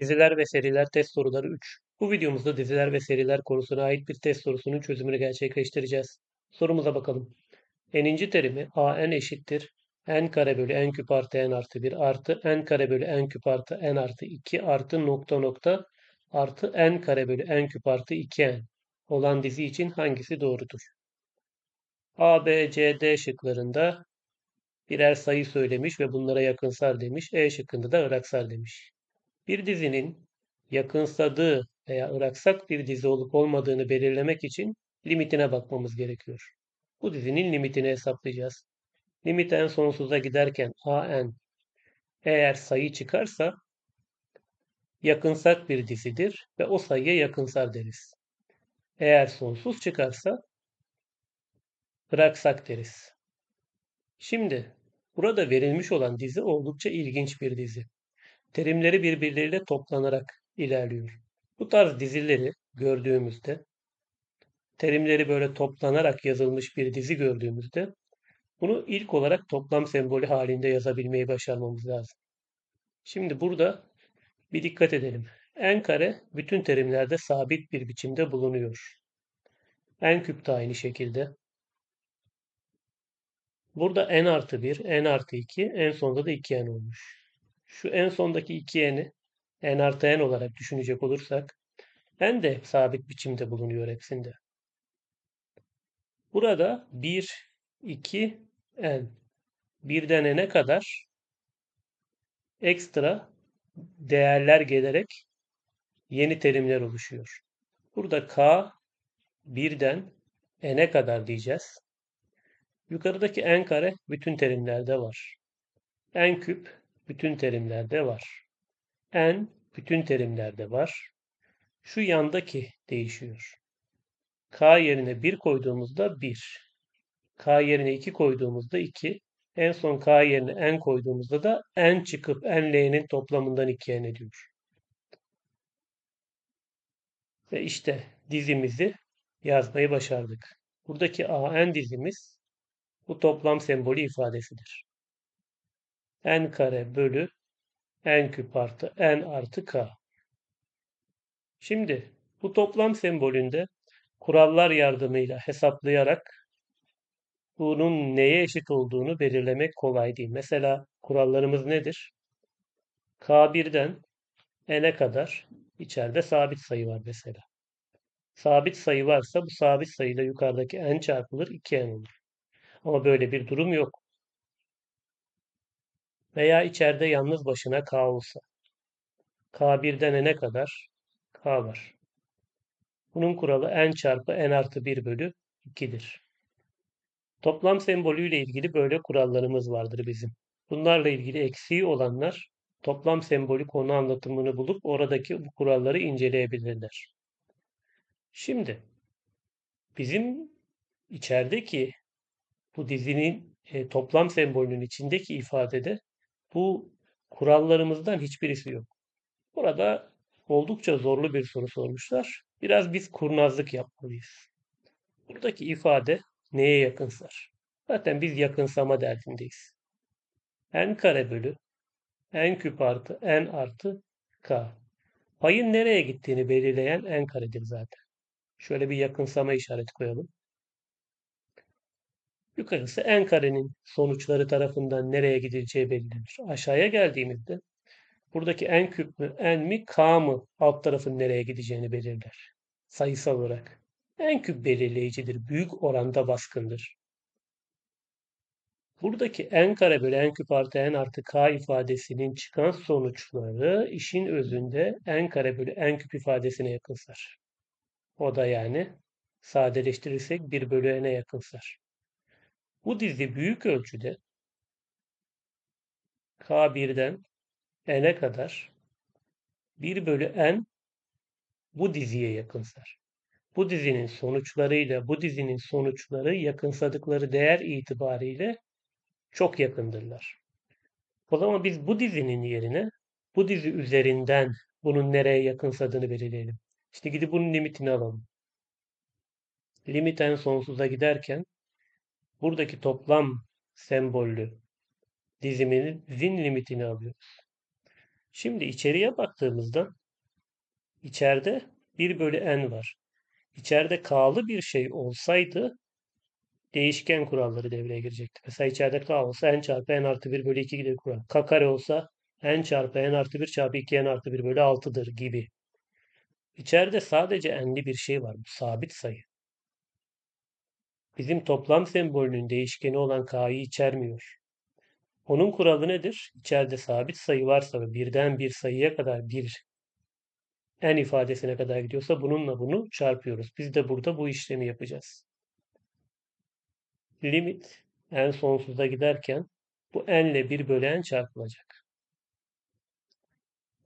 Diziler ve seriler test soruları 3. Bu videomuzda diziler ve seriler konusuna ait bir test sorusunun çözümünü gerçekleştireceğiz. Sorumuza bakalım. N'inci terimi an eşittir n kare bölü n küp artı n artı 1 artı n kare bölü n küp artı n artı 2 artı nokta nokta artı n kare bölü n küp artı 2n olan dizi için hangisi doğrudur? A, B, C, D şıklarında birer sayı söylemiş ve bunlara yakınsar demiş. E şıkkında da iraksar demiş. Bir dizinin yakınsadığı veya ıraksak bir dizi olup olmadığını belirlemek için limitine bakmamız gerekiyor. Bu dizinin limitini hesaplayacağız. Limit en sonsuza giderken an eğer sayı çıkarsa yakınsak bir dizidir ve o sayıya yakınsar deriz. Eğer sonsuz çıkarsa bıraksak deriz. Şimdi burada verilmiş olan dizi oldukça ilginç bir dizi. Terimleri birbirleriyle toplanarak ilerliyor. Bu tarz dizileri gördüğümüzde terimleri böyle toplanarak yazılmış bir dizi gördüğümüzde bunu ilk olarak toplam sembolü halinde yazabilmeyi başarmamız lazım. Şimdi burada bir dikkat edelim. n kare bütün terimlerde sabit bir biçimde bulunuyor. n küp de aynı şekilde. Burada n artı 1, n artı 2, en sonunda da 2n olmuş. Şu en sondaki 2n'i n artı n olarak düşünecek olursak n de sabit biçimde bulunuyor hepsinde. Burada 1, 2, n. Birden n'e kadar ekstra değerler gelerek yeni terimler oluşuyor. Burada k birden n'e kadar diyeceğiz. Yukarıdaki n kare bütün terimlerde var. n küp bütün terimlerde var. n bütün terimlerde var. Şu yandaki değişiyor. k yerine 1 koyduğumuzda 1. k yerine 2 koyduğumuzda 2. En son k yerine n koyduğumuzda da n çıkıp n l'nin toplamından 2n ediyor. Ve işte dizimizi yazmayı başardık. Buradaki an dizimiz bu toplam sembolü ifadesidir. N kare bölü n küp artı n artı k. Şimdi bu toplam sembolünde kurallar yardımıyla hesaplayarak bunun neye eşit olduğunu belirlemek kolay değil. Mesela kurallarımız nedir? K1'den n'e kadar içeride sabit sayı var mesela. Sabit sayı varsa bu sabit sayıyla yukarıdaki n çarpılır 2n olur. Ama böyle bir durum yok. Veya içeride yalnız başına k olsa. k1'den n'e kadar k var. Bunun kuralı n çarpı n artı 1 bölü 2'dir. Toplam sembolüyle ilgili böyle kurallarımız vardır bizim. Bunlarla ilgili eksiği olanlar toplam sembolü konu anlatımını bulup oradaki bu kuralları inceleyebilirler. Şimdi bizim içerideki bu dizinin e, toplam sembolünün içindeki ifadede bu kurallarımızdan hiçbirisi yok. Burada oldukça zorlu bir soru sormuşlar. Biraz biz kurnazlık yapmalıyız. Buradaki ifade neye yakınsar? Zaten biz yakınsama derdindeyiz. n kare bölü n küp artı n artı k. Payın nereye gittiğini belirleyen n karedir zaten. Şöyle bir yakınsama işareti koyalım. Yukarısı n karenin sonuçları tarafından nereye gidileceği belirlenir. Aşağıya geldiğimizde buradaki n küp mü, n mi, k mı alt tarafın nereye gideceğini belirler. Sayısal olarak. n küp belirleyicidir. Büyük oranda baskındır. Buradaki n kare bölü n küp artı n artı k ifadesinin çıkan sonuçları işin özünde n kare bölü n küp ifadesine yakınsar. O da yani sadeleştirirsek 1 bölü n'e yakınsar. Bu dizi büyük ölçüde K1'den n'e kadar 1 bölü n bu diziye yakınsar. Bu dizinin sonuçlarıyla bu dizinin sonuçları yakınsadıkları değer itibariyle çok yakındırlar. O zaman biz bu dizinin yerine bu dizi üzerinden bunun nereye yakınsadığını belirleyelim. İşte gidip bunun limitini alalım. Limit en sonsuza giderken buradaki toplam sembollü diziminin zin limitini alıyoruz. Şimdi içeriye baktığımızda içeride 1 bölü n var. İçeride k'lı bir şey olsaydı değişken kuralları devreye girecekti. Mesela içeride k olsa n çarpı n artı 1 bölü 2 gibi kural. k kare olsa n çarpı n artı 1 çarpı 2 n artı 1 bölü 6'dır gibi. İçeride sadece n'li bir şey var. Bu sabit sayı. Bizim toplam sembolünün değişkeni olan k'yı içermiyor. Onun kuralı nedir? İçeride sabit sayı varsa ve birden bir sayıya kadar bir n ifadesine kadar gidiyorsa bununla bunu çarpıyoruz. Biz de burada bu işlemi yapacağız. Limit n sonsuza giderken bu n ile 1 bölü n çarpılacak.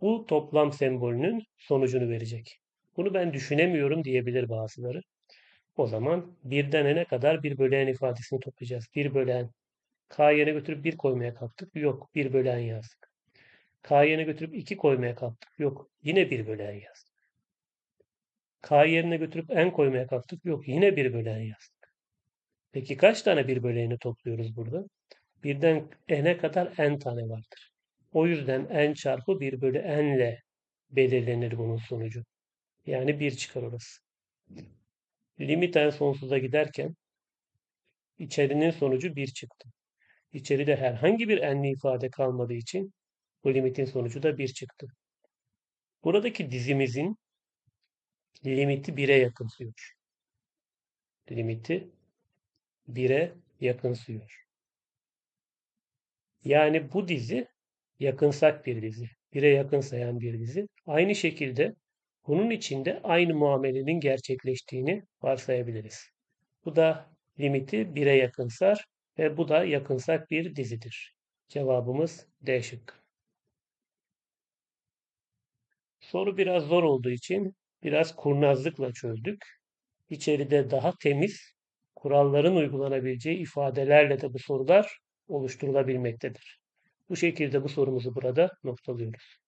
Bu toplam sembolünün sonucunu verecek. Bunu ben düşünemiyorum diyebilir bazıları. O zaman birden n'e kadar 1 bölü ifadesini toplayacağız. 1 bölü n. K yerine götürüp 1 koymaya kalktık. Yok. 1 bölü n yazdık. K yerine götürüp 2 koymaya kalktık. Yok. Yine 1 bölü n yazdık. K yerine götürüp n koymaya kalktık. Yok. Yine 1 bölü n yazdık. Peki kaç tane 1 bölü topluyoruz burada? Birden n'e kadar n tane vardır. O yüzden n çarpı 1 bölü n ile belirlenir bunun sonucu. Yani 1 çıkar orası. Limit n sonsuza giderken içerinin sonucu 1 çıktı. İçeride herhangi bir n'li ifade kalmadığı için bu limitin sonucu da 1 çıktı. Buradaki dizimizin limiti 1'e yakınsıyor. Limiti 1'e yakınsıyor. Yani bu dizi yakınsak bir dizi. 1'e yakınsayan bir dizi. Aynı şekilde bunun içinde aynı muamelenin gerçekleştiğini varsayabiliriz. Bu da limiti 1'e yakınsar ve bu da yakınsak bir dizidir. Cevabımız D şıkkı. Soru biraz zor olduğu için biraz kurnazlıkla çözdük. İçeride daha temiz, kuralların uygulanabileceği ifadelerle de bu sorular oluşturulabilmektedir. Bu şekilde bu sorumuzu burada noktalıyoruz.